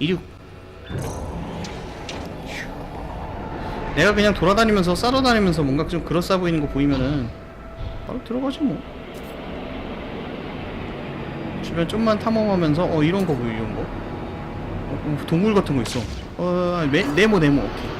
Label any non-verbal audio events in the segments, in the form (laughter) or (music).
이륙. 내가 그냥 돌아다니면서 싸러다니면서 뭔가 좀 그럴싸 보이는 거 보이면은 바로 들어가지 뭐. 주변 좀만 탐험하면서 어 이런 거 보여 이런 거? 어, 어, 동굴 같은 거 있어. 어 메, 네모 네모 오케이.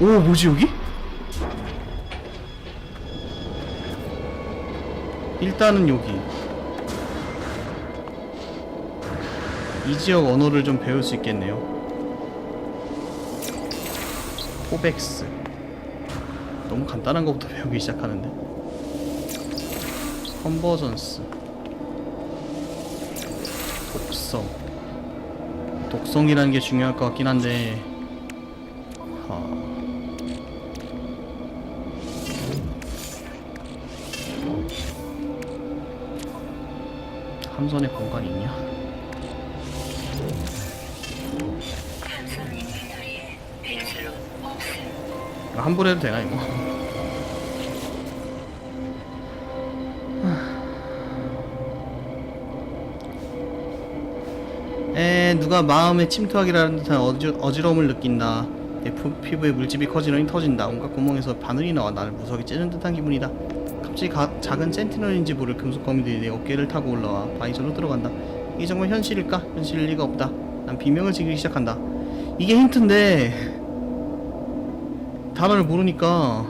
오 뭐지 여기? 일단은 여기 이 지역 언어를 좀 배울 수 있겠네요. 포백스. 너무 간단한 것부터 (laughs) 배우기 시작하는데. 컨버전스. 독성. 독성이라는 게 중요할 것 같긴 한데. 하... 함선에 공간이 있냐? 함부로 해도 되나 이거? 에 누가 마음에 침투하기라는 듯한 어지, 어지러움을 느낀다. 내 피- 피부에 물집이 커지더니 터진다. 온갖 구멍에서 바늘이 나와 나를 무섭게 찌는 듯한 기분이다. 갑자기 가, 작은 센티널인지 모를 금속 거미들이 내 어깨를 타고 올라와 바이저로 들어간다. 이게 정말 현실일까? 현실일 리가 없다. 난 비명을 지르기 시작한다. 이게 힌트인데 단어를 모르니까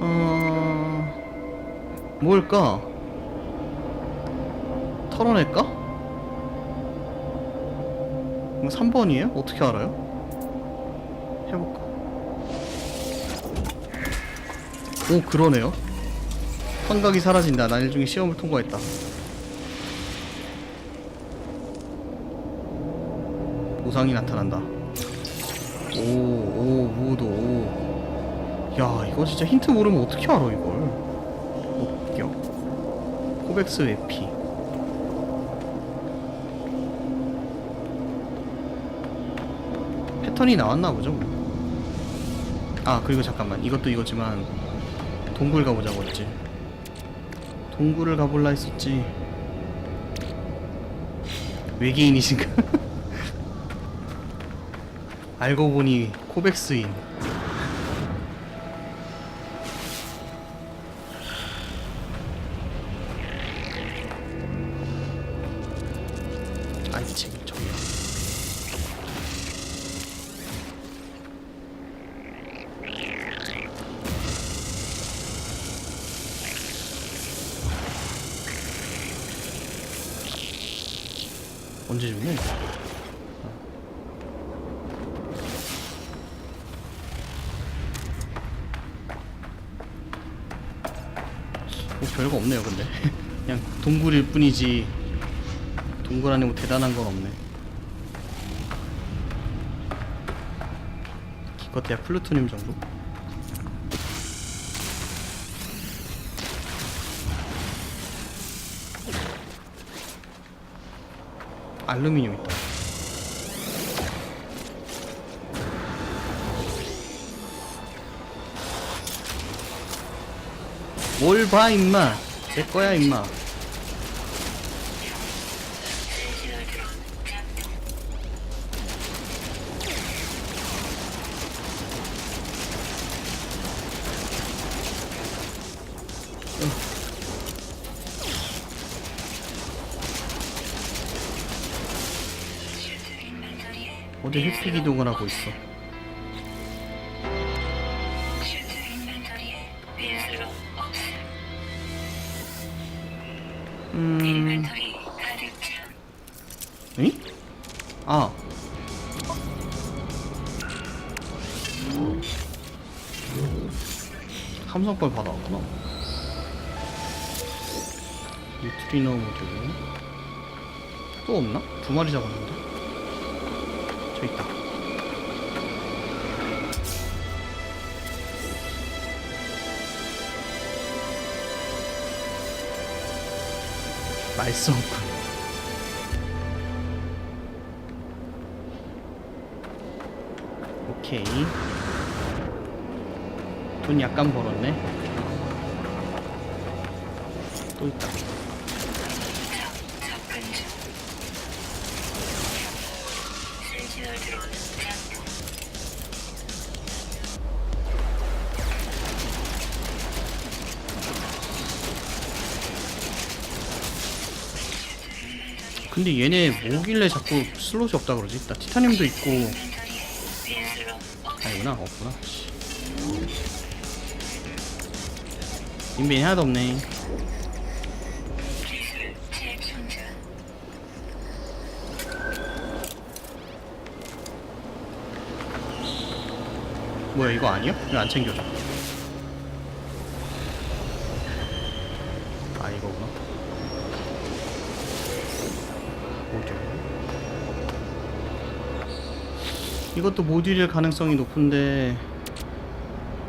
어... 뭘까? 털어낼까? 이거 3번이에요? 어떻게 알아요? 해볼까? 오 그러네요 환각이 사라진다 난 일종의 시험을 통과했다 보상이 나타난다 오, 오, 무도, 오. 야, 이거 진짜 힌트 모르면 어떻게 알아, 이걸. 목격. 코백스 에피. 패턴이 나왔나 보죠, 뭐. 아, 그리고 잠깐만. 이것도 이거지만, 동굴 가보자고 했지. 동굴을 가볼라 했었지. 외계인이신가? (laughs) 알고 보니 코백스인. 뿐이지. 동굴 안에 뭐 대단한 건 없네. 기껏해야 플루토늄 정도? 알루미늄 있다. 뭘 봐 임마? 내 거야 임마 어디 획득 이동을 하고 있어. 음... 응? 아. 함성걸 받아왔구나. 뉴트리노 모듈 또 없나? 두 마리 잡았는데? 저 있다. 말썽 오케이. 돈 약간 벌었네. 또 있다 근데 얘네 뭐길래 자꾸 슬롯이 없다 그러지? 나 티타늄도 있고 아니구나 없구나 씨. 인벤이 하나도 없네. 뭐야 이거 아니야? 왜안 챙겨줘? 이것도 모듈일 가능성이 높은데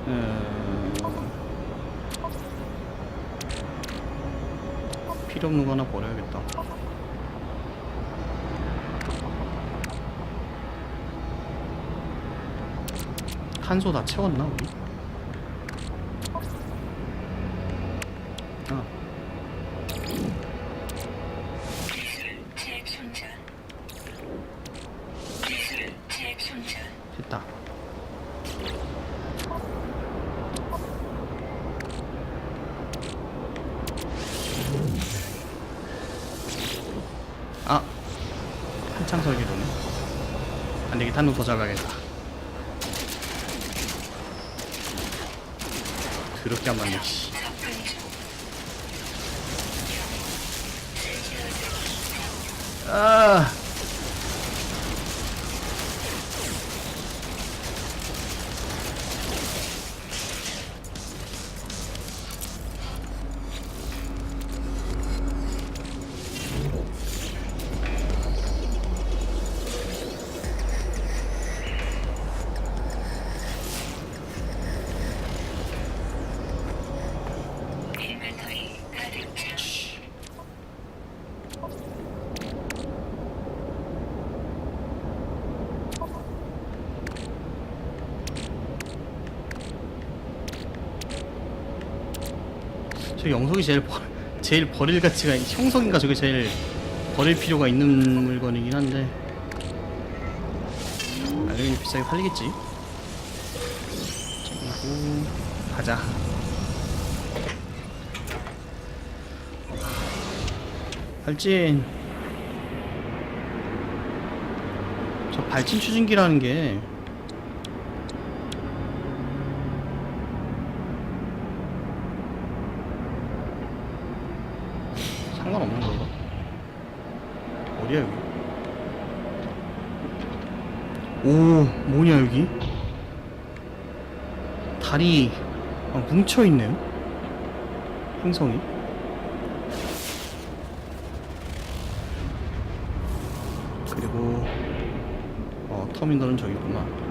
음... 필요 없는 거 하나 버려야겠다 탄소 다 채웠나 우리? 아 기술 재충전. 기술 재충전. 됐다 아 한창 설계도네 안되게 탄도 더 잡아야겠다 더럽게 안 맞네 씨. 아 저 영석이 제일 버, 제일 버릴 가치가 있- 형석인가 저게 제일 버릴 필요가 있는 물건이긴 한데. 알루미늄 비싸게 팔리겠지? 그리고 가자. 발진. 저 발진 추진기라는 게 상관없는 건가? 어디야 여기? 오 뭐냐 여기? 다리 아, 뭉쳐 있네요. 행성이. 그리고 어 터미널은 저기구나.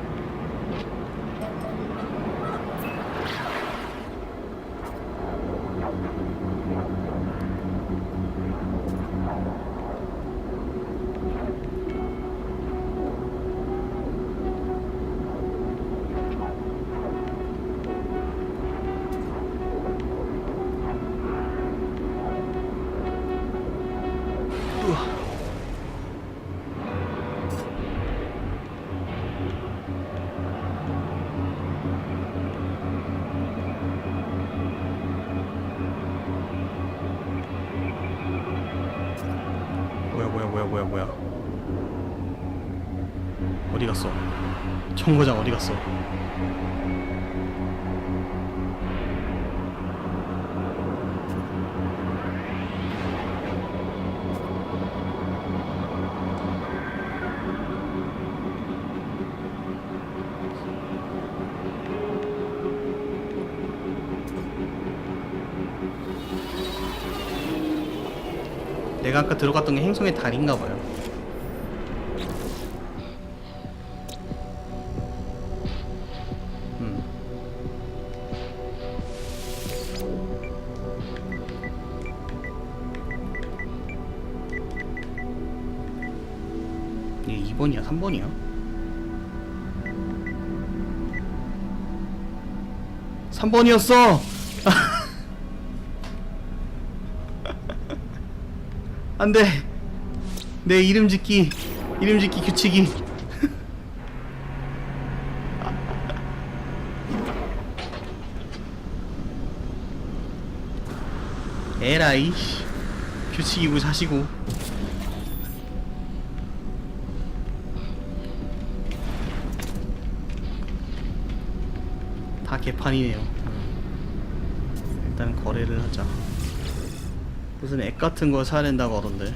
어디 갔어? 청거장 어디 갔어? 내가 아까 들어갔던 게 행성의 달인가 봐요. 3번이었어! (laughs) 안 돼! 내 이름 짓기, 이름 짓기 규칙이. (laughs) 에라이, 규칙이고 자시고. 개판이네요 음. 일단 거래를 하자 무슨 액 같은 거 사야 된다고 하던데.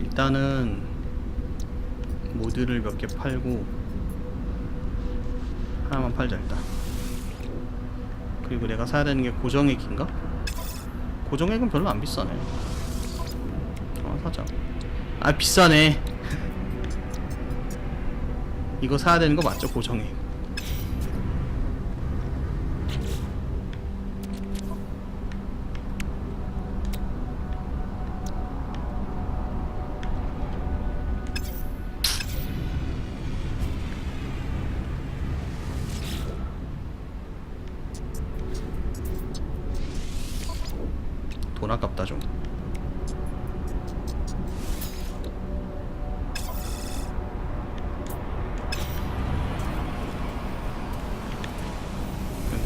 일단은 모드를 몇개 팔고 하나만 팔자 일단 그리고 내가 사야 되는 게 고정액인가? 고정액은 별로 안 비싸네 어 사자. 아 비싸네. 이거 사야 되는 거 맞죠? 고정액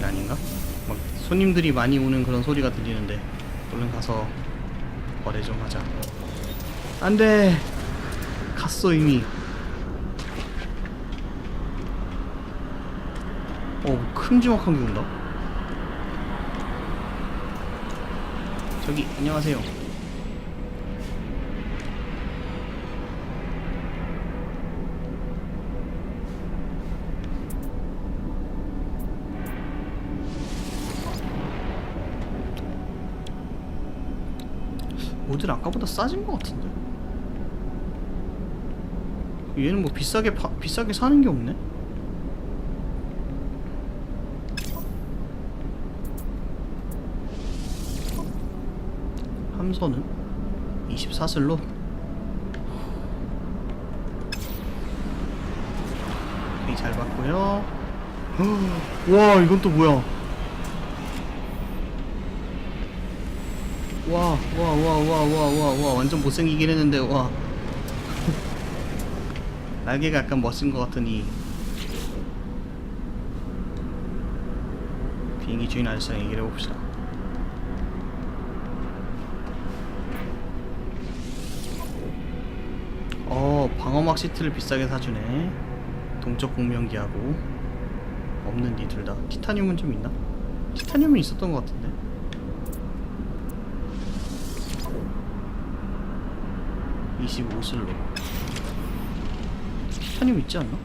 아닌가? 막 손님들이 많이 오는 그런 소리가 들리는데 얼른 가서 거래 좀 하자 안돼 갔어 이미 어 큼지막한 게 온다 저기 안녕하세요. 모델 아까보다 싸진 것 같은데. 얘는 뭐 비싸게 파, 비싸게 사는 게 없네. 함선은 24슬로 되게 잘 봤고요 와 이건 또 뭐야 와 와 와 와 와 와 와 완전 못생기긴 했는데 와. (laughs) 날개가 약간 멋진 것 같으니. 비행기 주인 아저씨랑 얘기를 해봅시다. 어 방어막 시트를 비싸게 사주네. 동적 공명기하고. 없는디 둘다. 티타늄은 좀 있나? 티타늄은 있었던 것 같은데 (25슬로) 티타늄 있지 않나?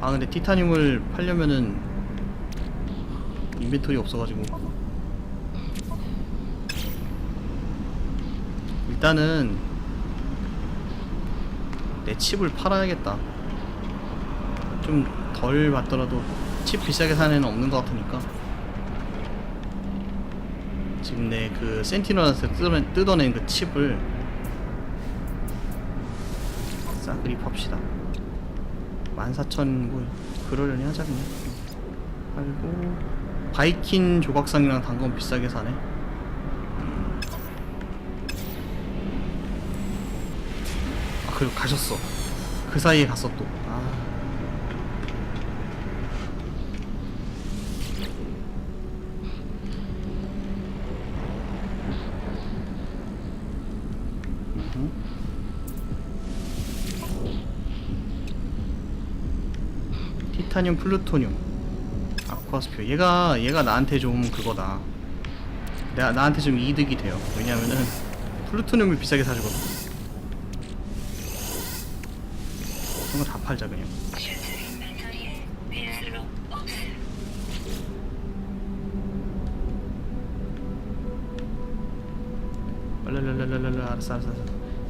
아 근데 티타늄을 팔려면은 인벤토리 없어가지고 일단은 내 칩을 팔아야겠다. 좀 덜 받더라도 칩 비싸게 사는 애는 없는 것 같으니까. 지금 내그 센티널한테 뜯어낸, 그 칩을 싸그리 팝시다. 14,000 뭐 그러려니 하자 그냥. 팔고 바이킨 조각상이랑 단건 비싸게 사네. 아, 그리고 가셨어. 그 사이에 갔어 또. 아. 음흠. 티타늄 플루토늄. 아쿠아스피어. 얘가 얘가 나한테 좀 그거다. 내가 나한테 좀 이득이 돼요. 왜냐면은 플루토늄을 비싸게 사주거든. 이런 거 다 팔자 그냥. 랄랄랄랄랄라 알았어 알았어 알았어.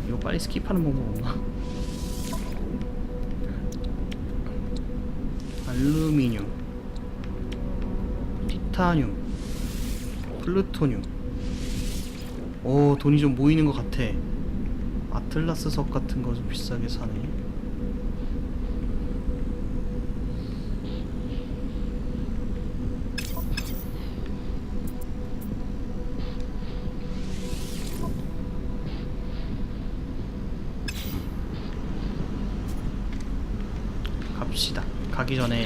이거 빨리 스킵하는 방법 없나? 알루미늄, 티타늄, 플루토늄. 오, 돈이 좀 모이는 것 같아. 아틀라스석 같은 거 좀 비싸게 사네. 갑시다. 가기 전에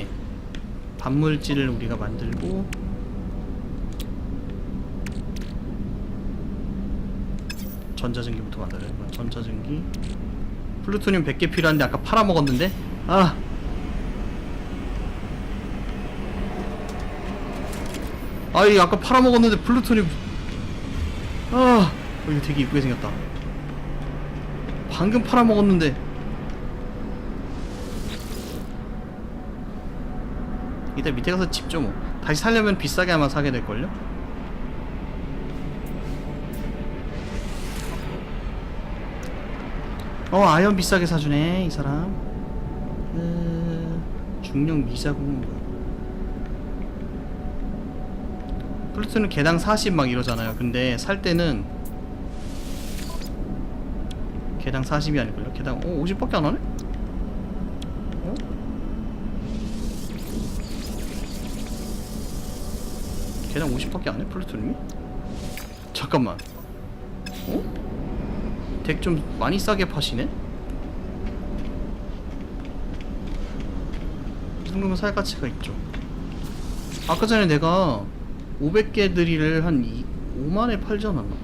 반물질을 우리가 만들고 전자전기부터 만들어야 돼. 전자전기. 플루토늄 100개 필요한데 아까 팔아먹었는데? 아! 아이 아까 팔아먹었는데 플루토늄 아 어, 이거 되게 이쁘게 생겼다 방금 팔아먹었는데 이따 밑에 가서 집좀 다시 살려면 비싸게 아마 사게 될걸요? 어 아연 비싸게 사주네 이 사람 으, 중력 미자국 플루트는 개당 40 막 이러잖아요 근데 살 때는 개당 40이 아니걸요 개당 어 50밖에 안 하네? 50밖에 안 해? 플루토늄이? 잠깐만 어? 덱 좀 많이 싸게 파시네? 이 정도면 살 가치가 있죠 아까 전에 내가 500개 드릴을 한 2, 5만에 팔지 않았나?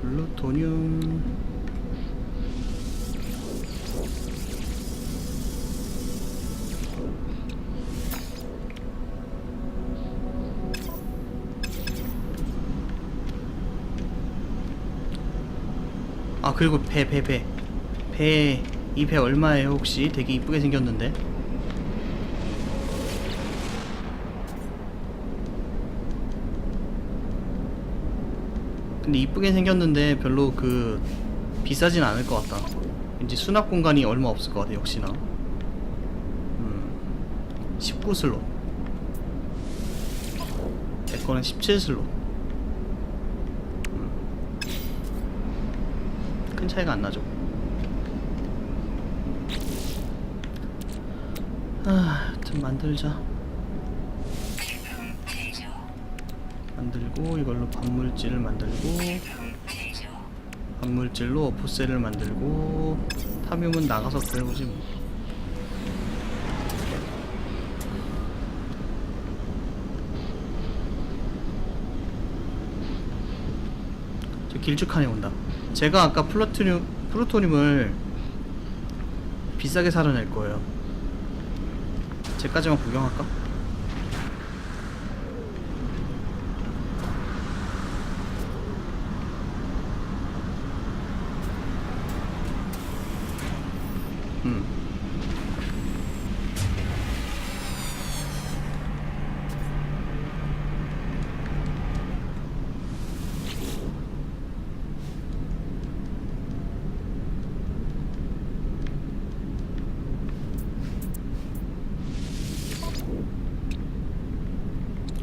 플루토늄 아 그리고 배 배 배. 배 이 배 얼마예요 혹시? 되게 이쁘게 생겼는데. 근데 이쁘게 생겼는데 별로 그 비싸진 않을 것 같다. 왠지 수납 공간이 얼마 없을 것 같아 역시나. 음 19슬롯. 내 거는 17슬롯 음. 큰 차이가 안 나죠 아, 좀 만들자. 만들고 이걸로 반물질을 만들고 반물질로 어포셀을 만들고 타뮴은 나가서 구해보지 뭐. 저 길쭉하네 온다. 제가 아까 플루토늄 플루토늄을 비싸게 살아낼 거예요. 제까지만 구경할까? 음.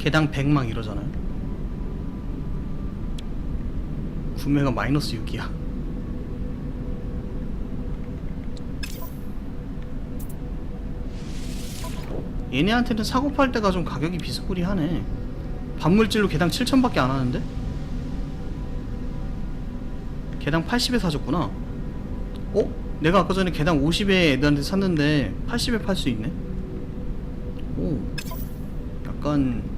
개당 100막 이러잖아요. 구매가 마이너스 6이야. 얘네한테는 사고 팔 때가 좀 가격이 비스무리하네. 반물질로 개당 7천밖에 안 하는데? 개당 80에 사줬구나. 어? 내가 아까 전에 개당 50에 애들한테 샀는데 80에 팔 수 있네? 오. 약간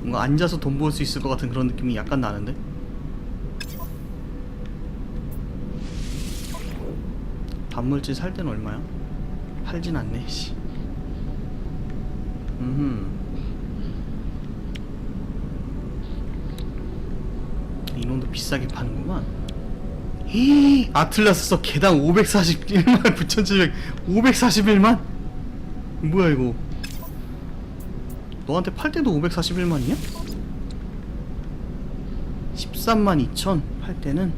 뭔가 앉아서 돈벌수 있을 것 같은 그런 느낌이 약간 나는데? 반물질 살 때는 얼마야? 팔진 않네, 씨. 음. 이놈도 비싸게 파는구만. 히그 아틀라스서 개당 541만 9,700 541만? 뭐야 이거? 너한테 팔 때도 541만이야? 13만 2천 팔 때는?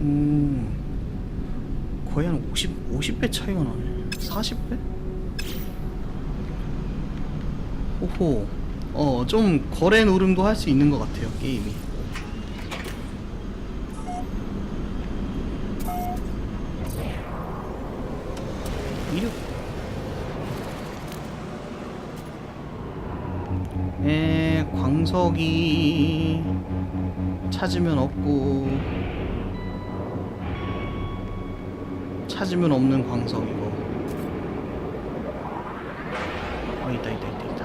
음 거의 한 50, 50배 차이가 나네. 40배? 호호. 어좀 거래 노름도 할 수 있는 것 같아요 게임이 이륙 에 근데 광석이 찾으면 없고 찾으면 없는 광석이고. 어 있다 있다 있다 있다.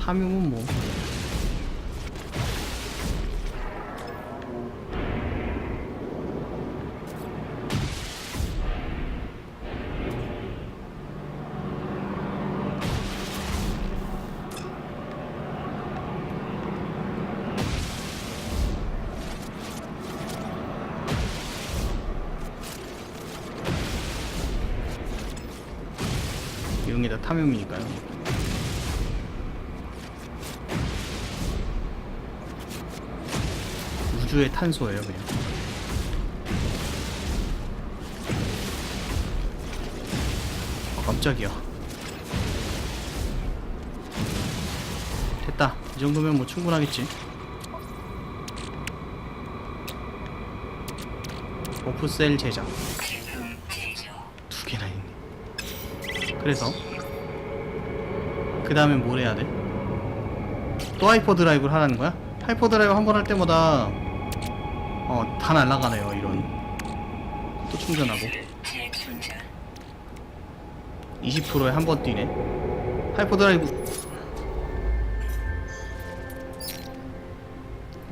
탐욕은 뭐 탄소예요, 그냥. 아, 깜짝이야. 됐다. 이 정도면 뭐 충분하겠지. 오프셀 제작. 두 개나 있네. 그래서 그 다음에 뭘 해야 돼? 또 하이퍼 드라이브를 하라는 거야? 하이퍼 드라이브 한 번 할 때마다 어 다 날아가네요 이런. 또 충전하고. 재충전. 20%에 한 번 뛰네. 하이퍼 드라이브.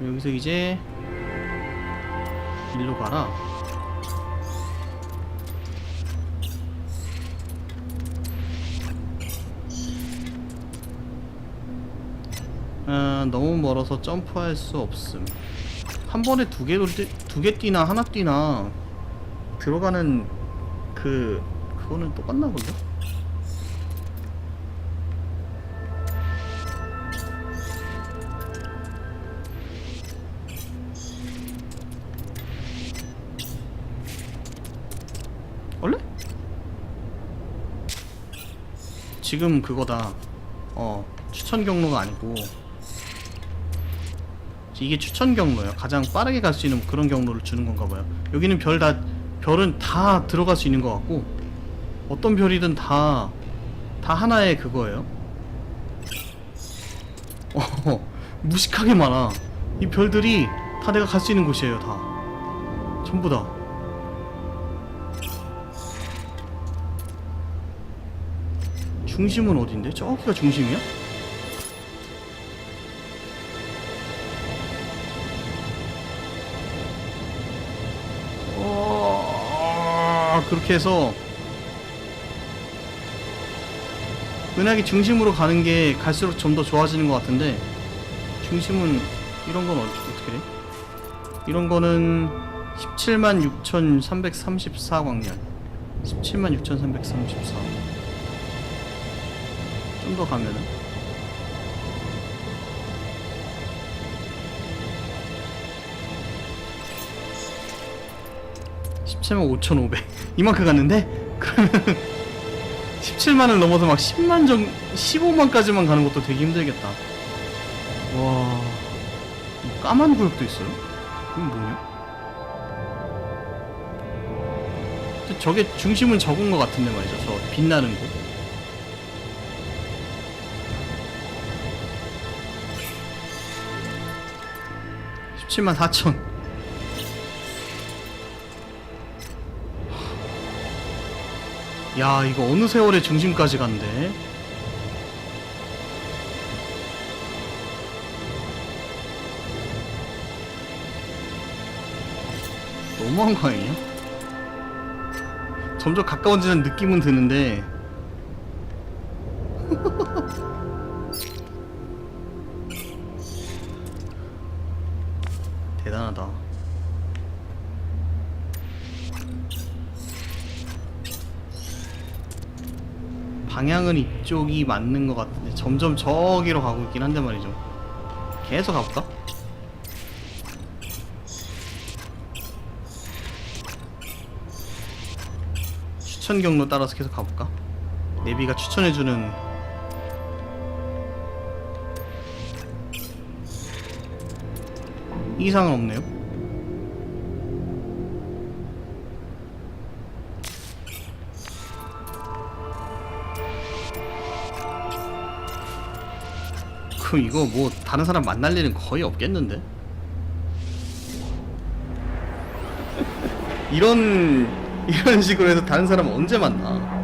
여기서 이제 일로 가라. 아, 너무 멀어서 점프할 수 없음 한 번에 두 개로 두개 뛰나 하나 뛰나 들어가는 그 그거는 똑같나 본데? 원래? 지금 그거다. 어, 추천 경로가 아니고 이게 추천 경로야. 가장 빠르게 갈 수 있는 그런 경로를 주는 건가 봐요. 여기는 별 다 별은 다 들어갈 수 있는 것 같고 어떤 별이든 다 다 하나의 그거예요. (laughs) 어, 무식하게 많아. 이 별들이 다 내가 갈 수 있는 곳이에요, 다. 전부 다. 중심은 어딘데? 저기가 중심이야? 그렇게 해서 은하계 중심으로 가는 게 갈수록 좀 더 좋아지는 것 같은데 중심은 이런 건 어, 어떻게 돼? 이런 거는 17만 6,334 광년 17만 6,334 좀 더 가면은 17만 5,500 이만큼 갔는데 그러면 17만을 넘어서 막 10만 정 15만까지만 가는 것도 되게 힘들겠다. 와. 이 까만 구역도 있어요? 이건 뭐냐? 저게 중심은 적은 것 같은데 말이죠. 저 빛나는 곳. (17만 4천) 야 이거 어느 세월의 중심까지 간대? 너무한 거 아니냐? 점점 가까워지는 느낌은 드는데. (laughs) 대단하다 방향은 이쪽이 맞는 것 같은데 점점 저기로 가고 있긴 한데 말이죠 계속 가볼까? 추천 경로 따라서 계속 가볼까? 내비가 추천해주는 이상은 없네요 그럼 이거 뭐 다른 사람 만날 일은 거의 없겠는데? 이런 이런 식으로 해서 다른 사람 언제 만나?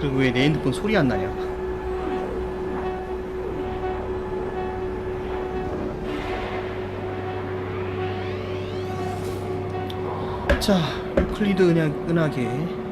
그리고 핸드폰 소리 안 나냐? 자, 유클리드 그냥 은하계